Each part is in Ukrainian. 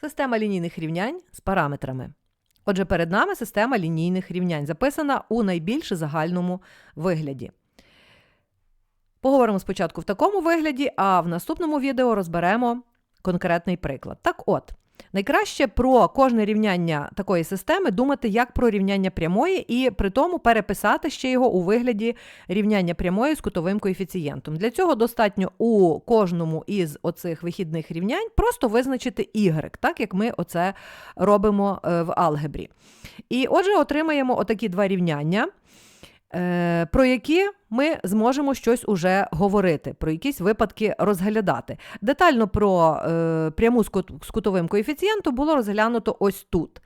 Система лінійних рівнянь з параметрами. Отже, перед нами система лінійних рівнянь, записана у найбільш загальному вигляді. Поговоримо спочатку в такому вигляді, а в наступному відео розберемо конкретний приклад. Так от, найкраще про кожне рівняння такої системи думати як про рівняння прямої, і при тому переписати ще його у вигляді рівняння прямої з кутовим коефіцієнтом. Для цього достатньо у кожному із оцих вихідних рівнянь просто визначити y, так як ми оце робимо е, в алгебрі. І отже, отримаємо отакі два рівняння. Е, Про які ми зможемо щось уже говорити, про якісь випадки розглядати. Детально про е, пряму з кутовим коефіцієнтом було розглянуто ось тут.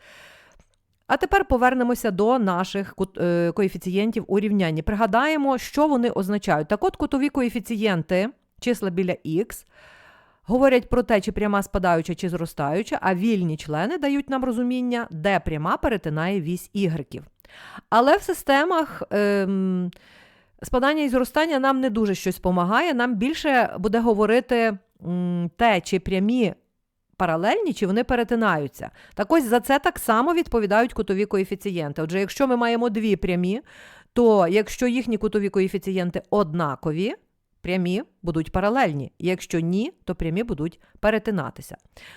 А тепер повернемося до наших е, коефіцієнтів у рівнянні. Пригадаємо, що вони означають. Так от кутові коефіцієнти, числа біля х, говорять про те, чи пряма спадаюча, чи зростаюча, а вільні члени дають нам розуміння, де пряма перетинає вісь ігреків. Але в системах ем, спадання і зростання нам не дуже щось допомагає. Нам більше буде говорити м, те, чи прямі паралельні, чи вони перетинаються. Так ось за це так само відповідають кутові коефіцієнти. Отже, якщо ми маємо дві прямі, то якщо їхні кутові коефіцієнти однакові, прямі будуть паралельні. Якщо ні, то прямі будуть перетинатися.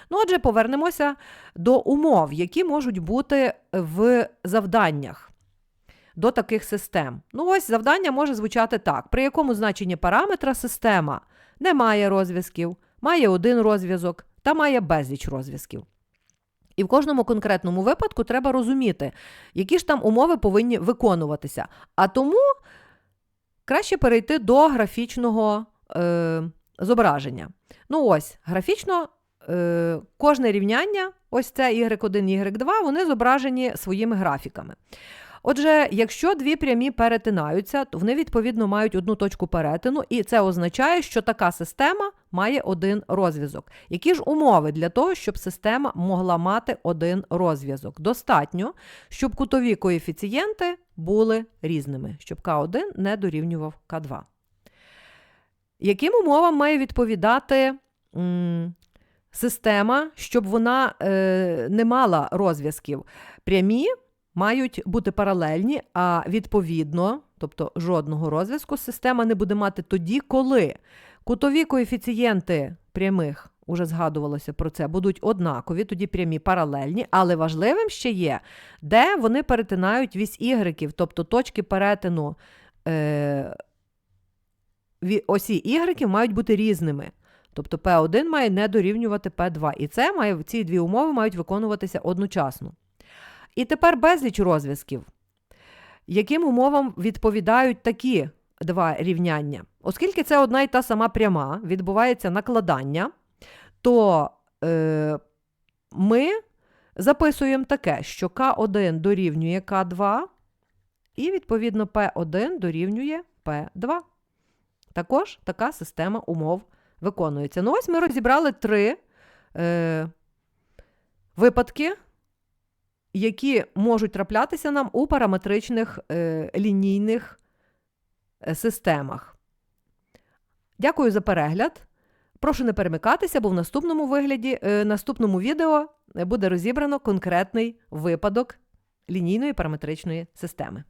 Ну, отже, повернемося до умов, які можуть бути в завданнях до таких систем. Ну, ось завдання може звучати так: при якому значенні параметра система не має розв'язків, має один розв'язок та має безліч розв'язків. І в кожному конкретному випадку треба розуміти, які ж там умови повинні виконуватися. А тому краще перейти до графічного е, зображення. Ну ось, графічно е, кожне рівняння, ось це y1, y2, вони зображені своїми графіками. Отже, якщо дві прямі перетинаються, то вони відповідно мають одну точку перетину, і це означає, що така система має один розв'язок. Які ж умови для того, щоб система могла мати один розв'язок? Достатньо, щоб кутові коефіцієнти були різними, щоб К1 не дорівнював К2. Яким умовам має відповідати м, система, щоб вона е, не мала розв'язків? Прямі мають бути паралельні, а відповідно, тобто жодного розв'язку, система не буде мати тоді, коли кутові коефіцієнти прямих, уже згадувалося про це, будуть однакові, тоді прямі паралельні, але важливим ще є, де вони перетинають вісь ігреків, тобто точки перетину е, осі ігреків мають бути різними. Тобто P1 має не дорівнювати P2. І це має, ці дві умови мають виконуватися одночасно. І тепер безліч розв'язків. Яким умовам відповідають такі два рівняння? Оскільки це одна і та сама пряма, відбувається накладання, то е, ми записуємо таке, що К1 дорівнює К2, і, відповідно, P1 дорівнює P2. Також така система умов виконується. Ну, ось ми розібрали три е, випадки які можуть траплятися нам у параметричних е, лінійних е, системах. Дякую за перегляд. Прошу не перемикатися, бо в наступному вигляді, е, наступному відео буде розібрано конкретний випадок лінійної параметричної системи.